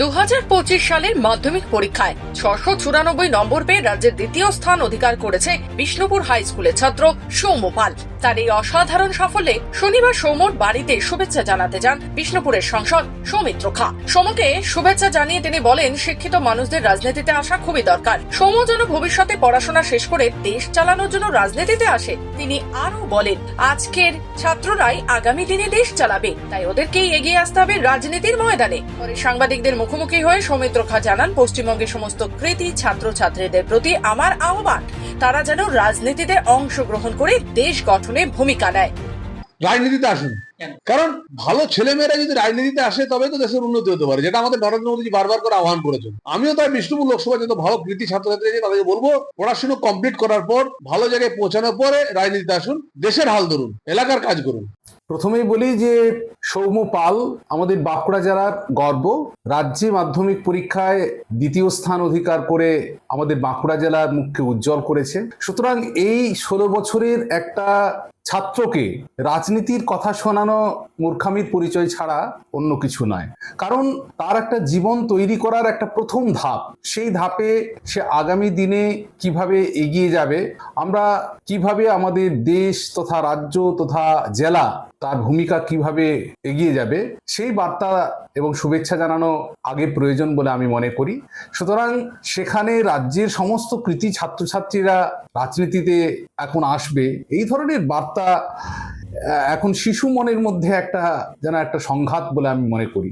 দু হাজার পঁচিশ সালের মাধ্যমিক পরীক্ষায় ছশো চুরানব্বই নম্বর পেয়ে রাজ্যের দ্বিতীয় স্থান অধিকার করেছে বিষ্ণুপুর হাই স্কুলের ছাত্র সৌম্য পাল। তার এই অসাধারণ সাফল্যে শনিবার সৌম্যর বাড়িতে শুভেচ্ছা জানাতে যান বিষ্ণুপুরের সাংসদ সৌমিত্র খা। সৌম্যকে শুভেচ্ছা জানিয়ে তিনি বলেন, শিক্ষিত মানুষদের রাজনীতিতে আসা খুবই দরকার। সৌম্য যেন ভবিষ্যতে পড়াশোনা শেষ করে দেশ চালানোর জন্য রাজনীতিতে আসে, তিনি আরও বলেন, আজকের ছাত্ররাই আগামী দিনে দেশ চালাবে, তাই ওদেরকেই এগিয়ে আসতে হবে রাজনীতির ময়দানে। পরে সাংবাদিকদের মুখোমুখি হয়ে সৌমিত্র খা জানান, পশ্চিমবঙ্গের সমস্ত কৃতি ছাত্রছাত্রীদের প্রতি আমার আহ্বান, তারা যেন রাজনীতিতে অংশগ্রহণ করে দেশ গঠনে ভূমিকা নেয়। রাজনীতিতে আসুন। কারণ ভালো ছেলেমেয়েরা যদি রাজনীতিতে আসে তবে তো দেশের উন্নতি হতে পারে। যেটা আমাদের নরেন্দ্র মোদীজি বারবার করে আহ্বান করেছেন। আমিও তাই বিষ্ণুপুর লোকসভা যত ভালো কৃতি ছাত্রছাত্রী আছে তাদেরকে বলব পড়াশুনো কমপ্লিট করার পর ভালো জায়গায় পৌঁছানোর পরে রাজনীতিতে আসুন। দেশের হাল ধরুন এলাকার কাজ করুন। প্রথমেই বলি যে সৌম্য পাল আমাদের বাঁকুড়া জেলার গর্ব। রাজ্যে মাধ্যমিক পরীক্ষায় দ্বিতীয় স্থান অধিকার করে আমাদের বাঁকুড়া জেলার মুখকে উজ্জ্বল করেছে। সুতরাং এই ষোলো বছরের একটা ছাত্রকে রাজনীতির কথা শোনানো মূর্খামির পরিচয় ছাড়া অন্য কিছু নয়। কারণ তার একটা জীবন তৈরি করার একটা প্রথম ধাপ, সেই ধাপে সে আগামী দিনে কীভাবে এগিয়ে যাবে, আমরা কীভাবে আমাদের দেশ তথা রাজ্য তথা জেলা তার ভূমিকা কীভাবে এগিয়ে যাবে, সেই বার্তা এবং শুভেচ্ছা জানানো আগে প্রয়োজন বলে আমি মনে করি। সুতরাং সেখানে রাজ্যের সমস্ত কৃতি ছাত্রছাত্রীরা রাজনীতিতে এখন আসবে, এই ধরনের বার্তা এখন শিশু মনের মধ্যে একটা যেন একটা সংঘাত বলে আমি মনে করি।